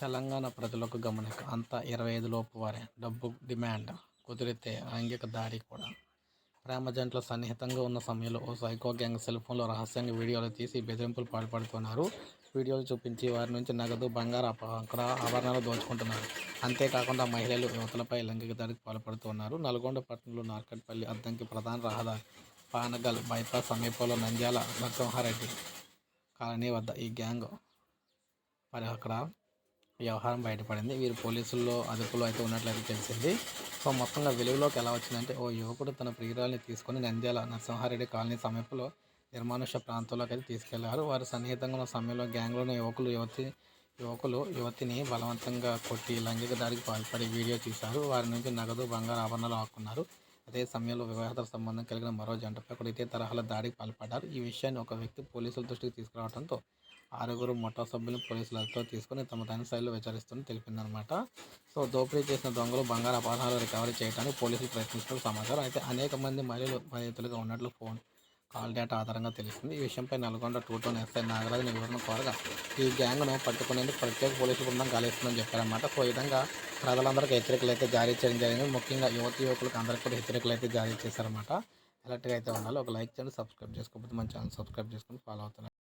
తెలంగాణ ప్రజలకు గమనిక అంతా ఇరవై ఐదు లోపు వారే డబ్బు డిమాండ్ కుదిరితే లైంగిక దాడి కూడా. ప్రేమ జంటలు సన్నిహితంగా ఉన్న సమయంలో ఓ సైకో గ్యాంగ్ సెల్ ఫోన్లో రహస్యంగా వీడియోలు తీసి బెదిరింపులు పాల్పడుతున్నారు. వీడియోలు చూపించి వారి నుంచి నగదు బంగారు అక్కడ ఆభరణాలు దోచుకుంటున్నారు. అంతేకాకుండా మహిళలు యువతలపై లైంగిక దాడికి పాల్పడుతున్నారు. నల్గొండ పట్టణంలో నార్కట్పల్లి అద్దంకి ప్రధాన రహదారి పానగల్ బైపాస్ సమీపంలో నంద్యాల నరసింహారెడ్డి కాలనీ వద్ద ఈ గ్యాంగ్ మరి అక్కడ వ్యవహారం బయటపడింది. వీరు పోలీసుల్లో అదుపులో అయితే ఉన్నట్లయితే తెలిసింది. సో మొత్తంగా వెలుగులోకి ఎలా వచ్చిందంటే ఓ యువకుడు తన ప్రియురాల్ని తీసుకొని నంద్యాల నరసింహారెడ్డి కాలనీ సమీపంలో నిర్మానుష్య ప్రాంతంలోకి అయితే తీసుకెళ్ళారు. వారు సన్నిహితంగా ఉన్న సమయంలో గ్యాంగ్లోని యువకులు యువతి యువకులు యువతిని బలవంతంగా కొట్టి లైంగిక దాడికి పాల్పడి వీడియో తీశారు. వారి నుంచి నగదు బంగారు ఆభరణాలు ఆకున్నారు. అదే సమయంలో వివాహేతర సంబంధం కలిగిన మరో జంటపై కూడా ఇదే తరహాలో దాడికి పాల్పడ్డారు. ఈ విషయాన్ని ఒక వ్యక్తి పోలీసుల దృష్టికి తీసుకురావడంతో ఆరుగురు మొట్టా సభ్యులు పోలీసులతో తీసుకుని తమ తన శైలిలో విచారిస్తున్న తెలిపిందనమాట. సో దోపిడీ చేసిన దొంగలు బంగారు అపహరణాలు రికవరీ చేయడానికి పోలీసులు ప్రయత్నిస్తున్న సమాచారం. అయితే అనేక మంది మహిళలు బాధితులుగా ఉన్నట్లు ఫోన్ కాల్ డేటా ఆధారంగా తెలిసింది ఈ విషయంపై Nalgonda two town SI Nagaraju వివరణ కోరగా ఈ గ్యాంగ్ను పట్టుకునేందుకు ప్రత్యేక పోలీసు బృందం గాలిస్తుందని చెప్పారన్నమాట. సో ఈ విధంగా ప్రజలందరికీ హెచ్చరికలు అయితే జారీ చేయడం జరిగింది. ముఖ్యంగా యువతి యువకులకు అందరికీ కూడా హెచ్చరికలు అయితే జారీ చేశారన్నమాట. అలర్ట్గా అయితే ఉండాలి. ఒక లైక్ చేయండి సబ్స్క్రైబ్ చేసుకోకపోతే మన ఛానల్ సబ్స్క్రైబ్ చేసుకొని ఫాలో అవుతున్నారు